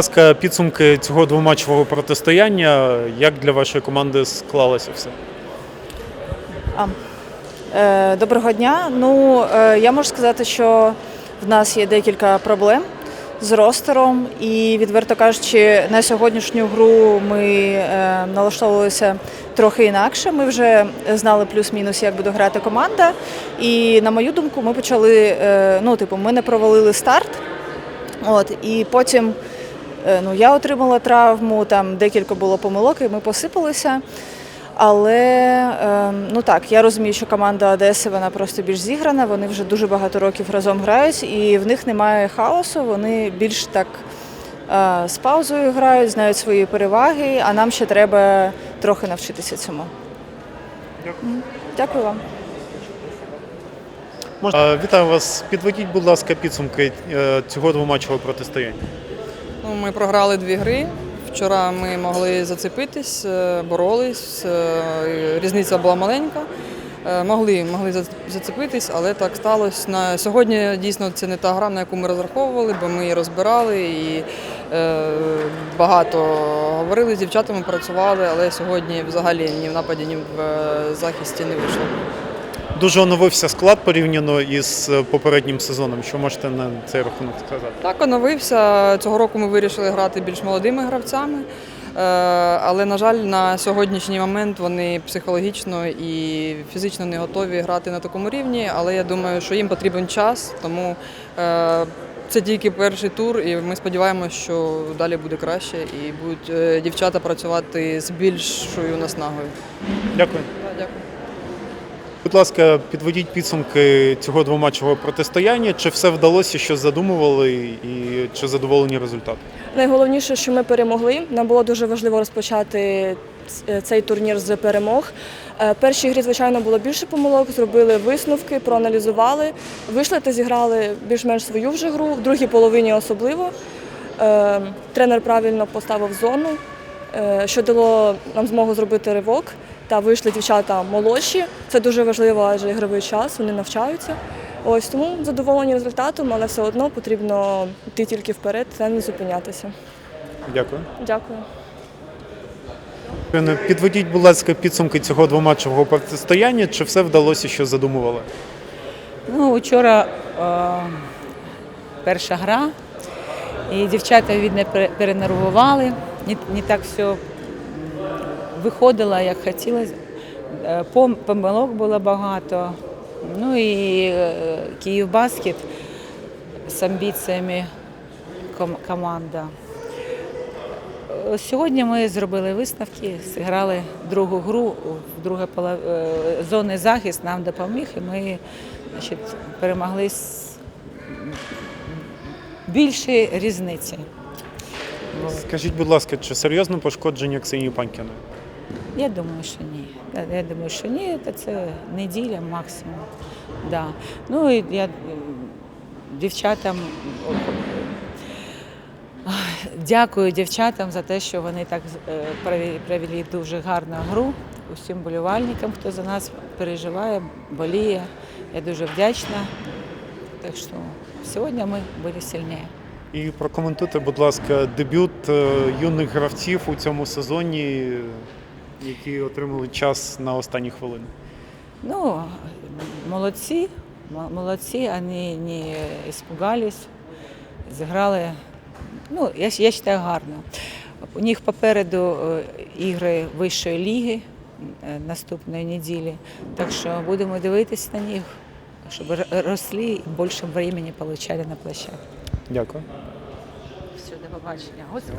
ласка, підсумки цього двоматчевого протистояння. Як для вашої команди склалося все? Е, Доброго дня. Ну е, я можу сказати, що в нас є декілька проблем з ростером, і відверто кажучи, на сьогоднішню гру ми е, налаштовувалися трохи інакше. Ми вже знали плюс-мінус, як буде грати команда. І на мою думку, ми почали. Ну, типу, ми не провалили старт. От і потім. Е, Ну, я отримала травму, там декілька було помилок, і ми посипалися. Але е, ну так, я розумію, що команда Одеси вона просто більш зіграна. Вони вже дуже багато років разом грають, і в них немає хаосу. Вони більш так е, з паузою грають, знають свої переваги, а нам ще треба трохи навчитися цьому. М, Дякую вам. Можна вітаю вас. Підведіть, будь ласка, підсумки е, цього двоматчевого протистояння. Ну, ми програли дві гри. Вчора ми могли зацепитись, е, боролись. е, Різниця була маленька. Е, Могли, могли зацепитись, але так сталося. На сьогодні дійсно це не та гра, на яку ми розраховували, бо ми її розбирали і е, багато говорили з дівчатами, працювали, але сьогодні взагалі ні в нападі, ні в захисті не вийшло. Дуже оновився склад порівняно із е, попереднім сезоном. Що можете на цей рахунок сказати? Так, оновився. Цього року ми вирішили грати більш молодими гравцями. Е, Але, на жаль, на сьогоднішній момент вони психологічно і фізично не готові грати на такому рівні. Але я думаю, що їм потрібен час, тому е, це тільки перший тур, і ми сподіваємося, що далі буде краще і будуть дівчата працювати з більшою наснагою. Дякую. Так, Дякую. Будь ласка, підведіть підсумки цього двоматчевого протистояння. Чи все вдалося, що задумували, і чи задоволені результатом? Найголовніше, що ми перемогли. Нам було дуже важливо розпочати цей турнір з перемог. Е, Першій грі, звичайно, було більше помилок, зробили висновки, проаналізували, вийшли та зіграли більш-менш свою вже гру, в другій половині особливо. Е, Тренер правильно поставив зону, е, що дало нам змогу зробити ривок. Та вийшли дівчата молодші. Це дуже важливо, адже ігровий час, вони навчаються. Ось тому задоволені результатом, але все одно потрібно йти тільки вперед та не зупинятися. Дякую. Дякую. Підведіть, будь ласка, підсумки цього двоматчевого протистояння. Чи все вдалося, що задумували? Ну, вчора е, перша гра, і дівчата пере- перенервували, не, не так все м, виходило, як хотілося. Е, Помилок було багато. Ну і е, Київбаскет з амбіціями команда. Е, Сьогодні ми зробили висновки, зіграли другу гру, друге поло... е, захист нам допоміг, і ми значить, перемогли з більшої різниці. Скажіть, будь ласка, чи серйозне пошкодження Ксенії Панькіної? Я думаю, що ні. Я- думаю, що ні, це неділя максимум. Да. Ну і я дівчатам дякую дівчатам за те, що вони так е, провели- провели дуже гарну гру. Усім болівальникам, хто за нас переживає, боліє. Я дуже вдячна. Так що сьогодні ми були сильніші. І прокоментуйте, будь ласка, дебют е, юних гравців у цьому сезоні, які отримали час на останні хвилини. Ну, молодці, молодці, вони не испугались, зіграли, ну, я, я вважаю, гарно. У них попереду е, ігри вищої ліги е, наступної неділі, так що будемо дивитися на них, щоб росли і більше времени отримали на площадці. Дякую. Все, до побачення. Господи.